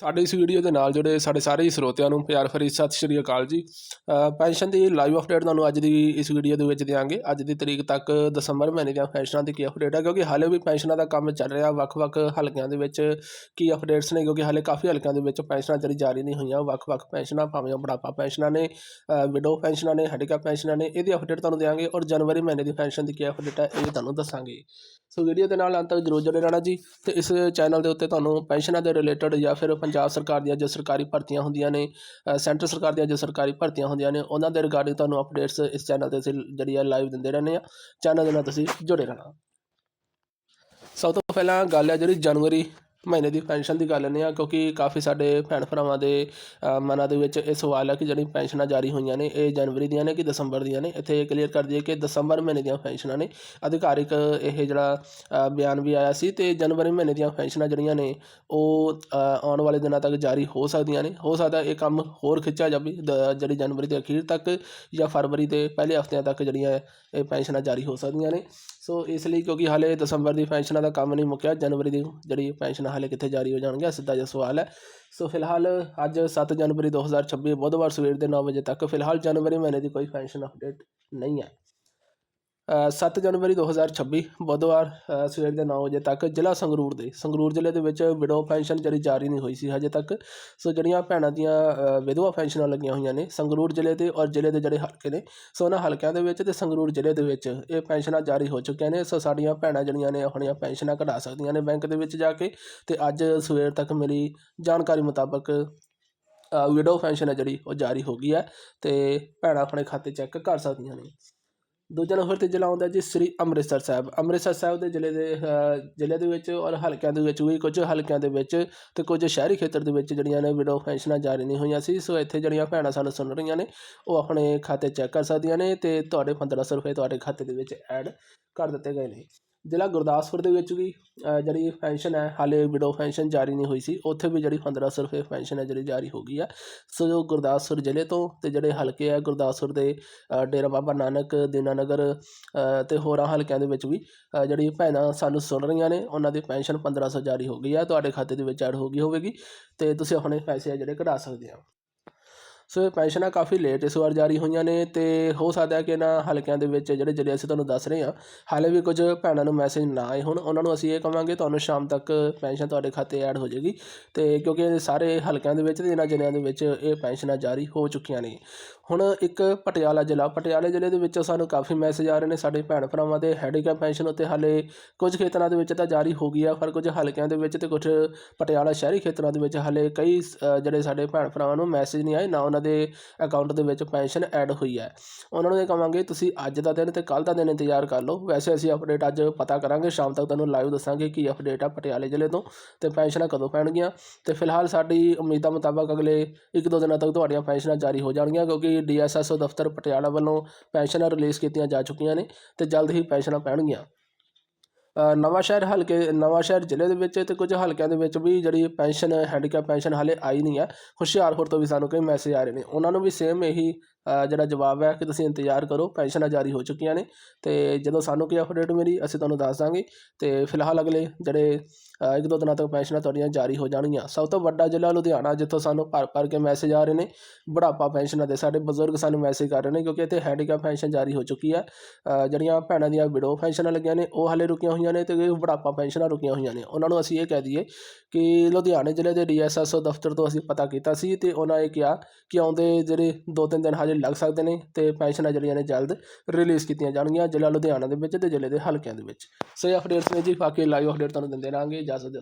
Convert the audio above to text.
ਸਾਡੇ ਇਸ ਵੀਡੀਓ ਦੇ ਨਾਲ ਜੁੜੇ ਸਾਡੇ ਸਾਰੇ ਹੀ ਸਰੋਤਿਆਂ ਨੂੰ, ਪਿਆਰ ਭਰੀ ਸਤਿ ਸ਼੍ਰੀ ਅਕਾਲ ਜੀ। ਪੈਨਸ਼ਨ ਦੀ ਲਾਈਵ ਅਪਡੇਟ ਤੁਹਾਨੂੰ ਅੱਜ ਦੀ ਇਸ ਵੀਡੀਓ ਦੇ ਵਿੱਚ ਦਿਆਂਗੇ। ਅੱਜ ਦੀ ਤਰੀਕ ਤੱਕ ਦਸੰਬਰ ਮਹੀਨੇ ਦੀਆਂ ਪੈਨਸ਼ਨਾਂ ਦੀ ਕੀ ਅਪਡੇਟ ਹੈ? ਕਿਉਂਕਿ ਹਾਲੇ ਵੀ ਪੈਨਸ਼ਨਾਂ ਦਾ ਕੰਮ ਚੱਲ ਰਿਹਾ, ਵੱਖ-ਵੱਖ ਹਲਕਿਆਂ ਦੇ ਵਿੱਚ ਕੀ ਅਪਡੇਟਸ ਨੇ, ਕਿਉਂਕਿ ਹਾਲੇ ਕਾਫੀ ਹਲਕਿਆਂ ਦੇ ਵਿੱਚ ਪੈਨਸ਼ਨਾਂ ਜਿਹੜੀ ਜਾਰੀ ਨਹੀਂ ਹੋਈਆਂ। ਵੱਖ-ਵੱਖ ਪੈਨਸ਼ਨਾਂ, ਭਾਵੇਂ ਉਹ ਬੁਢਾਪਾ ਪੈਨਸ਼ਨਾਂ ਨੇ ਵਿਡੋ ਪੈਨਸ਼ਨਾਂ ਨੇ ਹੈਂਡੀਕੈਪ ਪੈਨਸ਼ਨਾਂ ਨੇ, ਇਹਦੀ ਅਪਡੇਟ ਤੁਹਾਨੂੰ ਦਿਆਂਗੇ ਔਰ ਜਨਵਰੀ ਮਹੀਨੇ ਦੀ ਪੈਨਸ਼ਨ ਦੀ ਕੀ ਅਪਡੇਟ ਹੈ, ਇਹ ਵੀ ਤੁਹਾਨੂੰ ਦੱਸਾਂਗੇ। ਸੋ ਵੀਡੀਓ ਦੇ ਨਾਲ ਅੰਤ ਤੱਕ ਜਰੂਰ ਜੁੜੇ ਰਹਿਣਾ ਜੀ ਤੇ ਇਸ ਚੈਨਲ ਦੇ ਉੱਤੇ ਤੁਹਾਨੂੰ ਪੈਨਸ਼ਨਾਂ ਦੇ ਰਿਲੇਟਡ ਜਾਂ ਫਿਰ ਪੰਜਾਬ ਸਰਕਾਰ ਦੀਆਂ ਜੋ ਸਰਕਾਰੀ ਭਰਤੀਆਂ ਹੁੰਦੀਆਂ ਨੇ ਸੈਂਟਰ ਸਰਕਾਰ ਦੀਆਂ ਜੋ ਸਰਕਾਰੀ ਭਰਤੀਆਂ ਹੁੰਦੀਆਂ ਨੇ, ਉਹਨਾਂ ਦੇ ਰਿਗਾਰਡਿੰਗ ਤੁਹਾਨੂੰ ਅਪਡੇਟਸ ਇਸ ਚੈਨਲ ਤੇ ਅਸੀਂ ਜਿਹੜੀ ਆ ਲਾਈਵ ਦਿੰਦੇ ਰਹਿੰਦੇ ਆ ਚੈਨਲ ਦੇ ਨਾਲ ਤੁਸੀਂ ਜੁੜੇ ਰਹਿਣਾ। ਸਭ ਤੋਂ ਪਹਿਲਾਂ ਗੱਲ ਹੈ ਜਿਹੜੀ ਜਨਵਰੀ ਮਹੀਨੇ ਦੀ ਪੈਨਸ਼ਨ ਦੀ ਗੱਲ ਲੈਂਦੇ ਹਾਂ, ਕਿਉਂਕਿ ਕਾਫੀ ਸਾਡੇ ਭੈਣ ਭਰਾਵਾਂ ਦੇ ਮਨਾਂ ਦੇ ਵਿੱਚ ਇਹ ਸਵਾਲ ਹੈ ਕਿ ਜਿਹੜੀ ਪੈਨਸ਼ਨਾਂ ਜਾਰੀ ਹੋਈਆਂ ਨੇ, ਇਹ ਜਨਵਰੀ ਦੀਆਂ ਨੇ ਕਿ ਦਸੰਬਰ ਦੀਆਂ ਨੇ? ਇੱਥੇ ਕਲੀਅਰ ਕਰ ਦਈਏ ਕਿ ਦਸੰਬਰ ਮਹੀਨੇ ਦੀਆਂ ਪੈਨਸ਼ਨਾਂ ਨੇ। ਅਧਿਕਾਰਿਕ ਇਹ ਜਿਹੜਾ ਬਿਆਨ ਵੀ ਆਇਆ ਸੀ ਤੇ ਜਨਵਰੀ ਮਹੀਨੇ ਦੀਆਂ ਪੈਨਸ਼ਨਾਂ ਜਿਹੜੀਆਂ ਨੇ, ਉਹ ਆਉਣ ਵਾਲੇ ਦਿਨਾਂ ਤੱਕ ਜਾਰੀ ਹੋ ਸਕਦੀਆਂ ਨੇ। ਹੋ ਸਕਦਾ ਇਹ ਕੰਮ ਹੋਰ ਖਿੱਚਿਆ ਜਾਵੇ, ਦ- ਜਿਹੜੀ ਜਨਵਰੀ ਦੇ ਅਖੀਰ ਤੱਕ ਜਾਂ ਫਰਵਰੀ ਦੇ ਪਹਿਲੇ ਹਫ਼ਤਿਆਂ ਤੱਕ ਜਿਹੜੀਆਂ ਇਹ ਪੈਨਸ਼ਨਾਂ ਜਾਰੀ ਹੋ ਸਕਦੀਆਂ ਨੇ। ਸੋ ਇਸ ਲਈ ਕਿਉਂਕਿ ਹਾਲੇ ਦਸੰਬਰ ਦੀ ਪੈਨਸ਼ਨਾਂ ਦਾ ਕੰਮ ਨਹੀਂ ਮੁੱਕਿਆ, ਜਨਵਰੀ ਦੀ ਜਿਹੜੀ ਪੈਨਸ਼ਨ ਹਾਲੇ ਕਿੱਥੇ ਜਾਰੀ ਹੋ ਜਾਣਗੇ ਸਿੱਧਾ ਜਿਹਾ ਸਵਾਲ ਹੈ। ਸੋ ਫਿਲਹਾਲ ਅੱਜ 7 ਜਨਵਰੀ 2026 ਬੁੱਧਵਾਰ ਸਵੇਰ ਦੇ 9 ਵਜੇ ਤੱਕ ਫਿਲਹਾਲ ਜਨਵਰੀ ਮਹੀਨੇ ਦੀ ਕੋਈ ਪੈਨਸ਼ਨ ਅਪਡੇਟ ਨਹੀਂ ਹੈ ਅ, 7 ਜਨਵਰੀ 2026 ਬੁੱਧਵਾਰ ਸਵੇਰ ਦੇ 9 ਵਜੇ ਤੱਕ ਜ਼ਿਲ੍ਹਾ ਸੰਗਰੂਰ ਦੇ ਸੰਗਰੂਰ ਜ਼ਿਲ੍ਹੇ ਦੇ ਵਿੱਚ ਵਿਡੋ ਪੈਨਸ਼ਨ ਜਿਹੜੀ ਜਾਰੀ ਨਹੀਂ ਹੋਈ ਸੀ ਹਜੇ ਤੱਕ ਸੋ ਜਿਹੜੀਆਂ ਭੈਣਾਂ ਦੀਆਂ ਵਿਧਵਾ ਪੈਨਸ਼ਨਾਂ ਲੱਗੀਆਂ ਹੋਈਆਂ ਨੇ ਸੰਗਰੂਰ ਜ਼ਿਲ੍ਹੇ ਦੇ ਔਰ ਜ਼ਿਲ੍ਹੇ ਦੇ ਜਿਹੜੇ ਹਲਕੇ ਨੇ ਸੋ ਉਹਨਾਂ ਹਲਕਿਆਂ ਦੇ ਵਿੱਚ ਤੇ ਸੰਗਰੂਰ ਜ਼ਿਲ੍ਹੇ ਦੇ ਵਿੱਚ ਇਹ ਪੈਨਸ਼ਨਾਂ ਜਾਰੀ ਹੋ ਚੁੱਕੀਆਂ ਨੇ ਸੋ ਸਾਡੀਆਂ ਭੈਣਾਂ ਜਿਹੜੀਆਂ ਨੇ ਆਪਣੀਆਂ ਪੈਨਸ਼ਨਾਂ ਕਢਾ ਸਕਦੀਆਂ ਨੇ ਬੈਂਕ ਦੇ ਵਿੱਚ ਜਾ ਕੇ ਤੇ ਅੱਜ ਸਵੇਰ ਤੱਕ ਮਿਲੀ ਜਾਣਕਾਰੀ ਮੁਤਾਬਕ ਵਿਡੋ ਪੈਨਸ਼ਨ ਹੈ ਜਿਹੜੀ ਉਹ ਜਾਰੀ ਹੋ ਗਈ ਹੈ ਤੇ ਭੈਣਾਂ ਆਪਣੇ ਖਾਤੇ ਚੈੱਕ ਕਰ ਸਕਦੀਆਂ ਨੇ। ਦੂਜਾ ਨੰਬਰ ਤੇ ਜ਼ਿਲ੍ਹਾ ਆਉਂਦਾ ਜੀ ਸ੍ਰੀ ਅੰਮ੍ਰਿਤਸਰ ਸਾਹਿਬ। ਅੰਮ੍ਰਿਤਸਰ ਸਾਹਿਬ ਦੇ ਜ਼ਿਲ੍ਹੇ ਦੇ ਜ਼ਿਲ੍ਹੇ ਦੇ ਵਿੱਚ ਔਰ ਹਲਕਿਆਂ ਦੇ ਵਿੱਚ ਵੀ ਕੁਝ ਹਲਕਿਆਂ ਦੇ ਵਿੱਚ ਤੇ ਕੁਝ ਸ਼ਹਿਰੀ ਖੇਤਰ ਦੇ ਵਿੱਚ ਜਿਹੜੀਆਂ ਨੇ ਵਿਡੋ ਪੈਨਸ਼ਨਾਂ ਜਾਰੀ ਨਹੀਂ ਹੋਈਆਂ ਸੀ। ਸੋ ਇੱਥੇ ਜਿਹੜੀਆਂ ਭੈਣਾਂ ਸਾਨੂੰ ਸੁਣ ਰਹੀਆਂ ਨੇ, ਉਹ ਆਪਣੇ ਖਾਤੇ ਚੈੱਕ ਕਰ ਸਕਦੀਆਂ ਨੇ ਤੇ ਤੁਹਾਡੇ 1500 ਰੁਪਏ ਤੁਹਾਡੇ ਖਾਤੇ ਦੇ ਵਿੱਚ ਐਡ ਕਰ ਦਿੱਤੇ ਗਏ ਨੇ। ਜ਼ਿਲ੍ਹਾ ਗੁਰਦਾਸਪੁਰ ਦੇ ਵਿੱਚ ਵੀ ਜਿਹੜੀ ਪੈਨਸ਼ਨ ਹੈ ਹਾਲੇ ਵਿਡੋ ਪੈਨਸ਼ਨ ਜਾਰੀ ਨਹੀਂ ਹੋਈ ਸੀ ਉੱਥੇ ਵੀ ਜਿਹੜੀ 1500 ਰੁਪਏ ਪੈਨਸ਼ਨ ਹੈ ਜਿਹੜੀ ਜਾਰੀ ਹੋ ਗਈ ਹੈ ਸੋ ਜੋ ਗੁਰਦਾਸਪੁਰ ਜ਼ਿਲ੍ਹੇ ਤੋਂ ਤੇ ਜਿਹੜੇ ਹਲਕੇ ਆ ਗੁਰਦਾਸਪੁਰ ਦੇ ਡੇਰਾ ਬਾਬਾ ਨਾਨਕ ਦੀਨਾਨਗਰ ਅ, ਤੇ ਹੋਰਾਂ ਹਲਕਿਆਂ ਦੇ ਵਿੱਚ ਵੀ ਜਿਹੜੀ ਭੈਣਾਂ ਸਾਨੂੰ ਸੁਣ ਰਹੀਆਂ ਨੇ ਉਹਨਾਂ ਦੀ ਪੈਨਸ਼ਨ 1500 ਜਾਰੀ ਹੋ ਗਈ ਹੈ ਤੁਹਾਡੇ ਖਾਤੇ ਦੇ ਵਿੱਚ ਐਡ ਹੋ ਗਈ ਹੋਵੇਗੀ ਤੇ ਤੁਸੀਂ ਆਪਣੇ ਪੈਸੇ ਆ ਜਿਹੜੇ ਕਢਾ ਸਕਦੇ ਆ। ਸੋ ਇਹ ਪੈਨਸ਼ਨਾਂ ਕਾਫੀ ਲੇਟ ਇਸ ਵਾਰ ਜਾਰੀ ਹੋਈਆਂ ਨੇ ਤੇ ਹੋ ਸਕਦਾ ਹੈ ਕਿ ਇਹਨਾਂ ਹਲਕਿਆਂ ਦੇ ਵਿੱਚ ਜਿਹੜੇ ਜਿਹੜੇ ਅਸੀਂ ਤੁਹਾਨੂੰ ਦੱਸ ਰਹੇ ਹਾਂ, ਹਾਲੇ ਵੀ ਕੁਝ ਭੈਣਾਂ ਨੂੰ ਮੈਸੇਜ ਨਾ ਆਏ ਹੁਣ। ਉਹਨਾਂ ਨੂੰ ਅਸੀਂ ਇਹ ਕਵਾਂਗੇ ਤੁਹਾਨੂੰ ਸ਼ਾਮ ਤੱਕ ਪੈਨਸ਼ਨ ਤੁਹਾਡੇ ਖਾਤੇ ਐਡ ਹੋ ਜਾਏਗੀ ਤੇ ਕਿਉਂਕਿ ਇਹ ਸਾਰੇ ਹਲਕਿਆਂ ਦੇ ਵਿੱਚ ਤੇ ਇਹਨਾਂ ਜ਼ਿਲ੍ਹਿਆਂ ਦੇ ਵਿੱਚ ਇਹ ਪੈਨਸ਼ਨਾਂ ਜਾਰੀ ਹੋ ਚੁੱਕੀਆਂ ਨੇ। ਹੁਣ ਇੱਕ ਪਟਿਆਲਾ ਜ਼ਿਲ੍ਹਾ ਪਟਿਆਲੇ ਜ਼ਿਲ੍ਹੇ ਦੇ ਵਿੱਚੋਂ ਸਾਨੂੰ ਕਾਫੀ ਮੈਸੇਜ ਆ ਰਹੇ ਨੇ ਸਾਡੇ ਭੈਣ ਭਰਾਵਾਂ ਦੇ ਹੈਂਡੀਕੈਪ ਪੈਨਸ਼ਨ ਉੱਤੇ ਹਾਲੇ ਕੁਝ ਖੇਤਰਾਂ ਦੇ ਵਿੱਚ ਤਾਂ ਜਾਰੀ ਹੋ ਗਈ ਆ ਪਰ ਕੁਝ ਹਲਕਿਆਂ ਦੇ ਵਿੱਚ ਤੇ ਕੁਝ ਪਟਿਆਲਾ ਸ਼ਹਿਰੀ ਖੇਤਰਾਂ ਦੇ ਵਿੱਚ ਹਾਲੇ ਕਈ ਅ, ਜਿਹੜੇ ਸਾਡੇ ਭੈਣ ਭਰਾਵਾਂ ਨੂੰ ਮੈਸੇਜ ਨਹੀਂ ਆਏ ਨਾ ਉਹਨਾਂ ਦੇ ਅਕਾਊਂਟ ਦੇ ਵਿੱਚ ਪੈਨਸ਼ਨ ਐਡ ਹੋਈ ਹੈ ਉਹਨਾਂ ਨੂੰ ਇਹ ਕਹਾਂਗੇ ਤੁਸੀਂ ਅੱਜ ਦਾ ਦਿਨ ਤੇ ਕੱਲ ਦਾ ਦਿਨ ਇੰਤਜ਼ਾਰ ਕਰ ਲਓ। ਵੈਸੇ ਅਸੀਂ ਅਪਡੇਟ ਅੱਜ ਪਤਾ ਕਰਾਂਗੇ ਸ਼ਾਮ ਤੱਕ ਤੁਹਾਨੂੰ ਲਾਈਵ ਦੱਸਾਂਗੇ ਕੀ ਅਪਡੇਟ ਆ ਪਟਿਆਲੇ ਜ਼ਿਲ੍ਹੇ ਤੋਂ ਤੇ ਪੈਨਸ਼ਨਾਂ ਕਦੋਂ ਪੈਣਗੀਆਂ। ਤੇ ਫਿਲਹਾਲ ਸਾਡੀ ਉਮੀਦਾਂ ਮੁਤਾਬਕ ਅਗਲੇ ਇੱਕ ਦੋ ਦਿਨਾਂ ਤੱਕ ਤੁਹਾਡੀਆਂ ਪੈਨਸ਼ਨਾਂ ਜਾਰੀ ਹੋ ਜਾਣਗੀਆਂ ਕਿਉਂਕਿ ਡੀਐਸਐਸਓ ਦਫ਼ਤਰ ਪਟਿਆਲਾ ਵੱਲੋਂ ਪੈਨਸ਼ਨਾਂ ਰਿਲੀਜ਼ ਕੀਤੀਆਂ ਜਾ ਚੁੱਕੀਆਂ ਨੇ ਤੇ ਜਲਦ ਹੀ ਪੈਨਸ਼ਨਾਂ ਪੈਣਗੀਆਂ। ਅ, ਨਵਾਂ ਸ਼ਹਿਰ ਹਲਕੇ ਨਵਾਂ ਸ਼ਹਿਰ ਜ਼ਿਲ੍ਹੇ ਦੇ ਵਿੱਚ ਤੇ ਕੁਝ ਹਲਕਿਆਂ ਦੇ ਵਿੱਚ ਵੀ ਜਿਹੜੀ ਪੈਨਸ਼ਨ ਹੈਂਡੀਕੈਪ ਪੈਨਸ਼ਨ ਹਾਲੇ ਆਈ ਨਹੀਂ ਹੈ। ਹੁਸ਼ਿਆਰਪੁਰ ਤੋਂ ਵੀ ਸਾਨੂੰ ਕਈ ਮੈਸੇਜ ਆ ਰਹੇ ਨੇ। ਉਹਨਾਂ ਨੂੰ ਵੀ ਸੇਮ ਇਹੀ ਜਿਹੜਾ ਜਵਾਬ ਹੈ ਕਿ ਤੁਸੀਂ ਇੰਤਜ਼ਾਰ ਕਰੋ, ਪੈਨਸ਼ਨਾਂ ਜਾਰੀ ਹੋ ਚੁੱਕੀਆਂ ਨੇ ਅਤੇ ਜਦੋਂ ਸਾਨੂੰ ਕੋਈ ਅਪਡੇਟ ਮਿਲੀ, ਅਸੀਂ ਤੁਹਾਨੂੰ ਦੱਸ ਦਾਂਗੇ ਅਤੇ ਫਿਲਹਾਲ ਅਗਲੇ ਜਿਹੜੇ ਇੱਕ ਦੋ ਦਿਨਾਂ ਤੱਕ ਪੈਨਸ਼ਨਾਂ ਤੁਹਾਡੀਆਂ ਜਾਰੀ ਹੋ ਜਾਣਗੀਆਂ। ਸਭ ਤੋਂ ਵੱਡਾ ਜ਼ਿਲ੍ਹਾ ਲੁਧਿਆਣਾ, ਜਿੱਥੋਂ ਸਾਨੂੰ ਭਰ ਭਰ ਕੇ ਮੈਸੇਜ ਆ ਰਹੇ ਨੇ, ਬੁਢਾਪਾ ਪੈਨਸ਼ਨਾਂ ਦੇ। ਸਾਡੇ ਬਜ਼ੁਰਗ ਸਾਨੂੰ ਮੈਸੇਜ ਕਰ ਰਹੇ ਨੇ ਕਿਉਂਕਿ ਇੱਥੇ ਹੈਂਡੀਕੈਪ ਪੈਨਸ਼ਨ ਜਾਰੀ ਹੋ ਚੁੱਕੀ ਹੈ। ਜਿਹੜੀਆਂ ਭੈਣਾਂ ਦੀਆਂ ਵਿਡੋ ਪੈਨਸ਼ਨਾਂ ਲੱਗੀਆਂ ਨੇ, ਉਹ ਹਾਲੇ ਰੁਕੀਆਂ ਹੋਈਆਂ ਨੇ ਤੇ ਬੁਢਾਪਾ ਪੈਨਸ਼ਨਾਂ ਰੁਕੀਆਂ ਹੋਈਆਂ ਨੇ। ਉਹਨਾਂ ਨੂੰ ਅਸੀਂ ਇਹ ਕਹਿ ਦਈਏ ਕਿ ਲੁਧਿਆਣੇ ਜ਼ਿਲ੍ਹੇ ਦੇ ਡੀਐਸਐਸਓ ਦਫ਼ਤਰ ਤੋਂ ਅਸੀਂ ਪਤਾ ਕੀਤਾ ਸੀ ਤੇ ਉਹਨਾਂ ਇਹ ਕਿਹਾ ਕਿ ਆਉਂਦੇ ਜਿਹੜੇ ਦੋ ਤਿੰਨ ਦਿਨ ਹਜੇ ਲੱਗ ਸਕਦੇ ਨੇ ਤੇ ਪੈਨਸ਼ਨਾਂ ਜਿਹੜੀਆਂ ਨੇ ਜਲਦ ਰਿਲੀਜ਼ ਕੀਤੀਆਂ ਜਾਣਗੀਆਂ ਜ਼ਿਲ੍ਹਾ ਲੁਧਿਆਣਾ ਦੇ ਵਿੱਚ ਤੇ ਜ਼ਿਲ੍ਹੇ ਦੇ ਹਲਕਿਆਂ ਦੇ ਵਿੱਚ। ਸੋ ਇਹ ਅਪਡੇਟਸ ਨੇ ਜੀ, ਬਾਕੀ ਲਾਈਵ ਅਪਡੇਟ ਤੁਹਾਨੂੰ ਦਿੰਦੇ ਰਹਾਂਗੇ, ਇਜਾਜ਼ਤ ਦਿਓ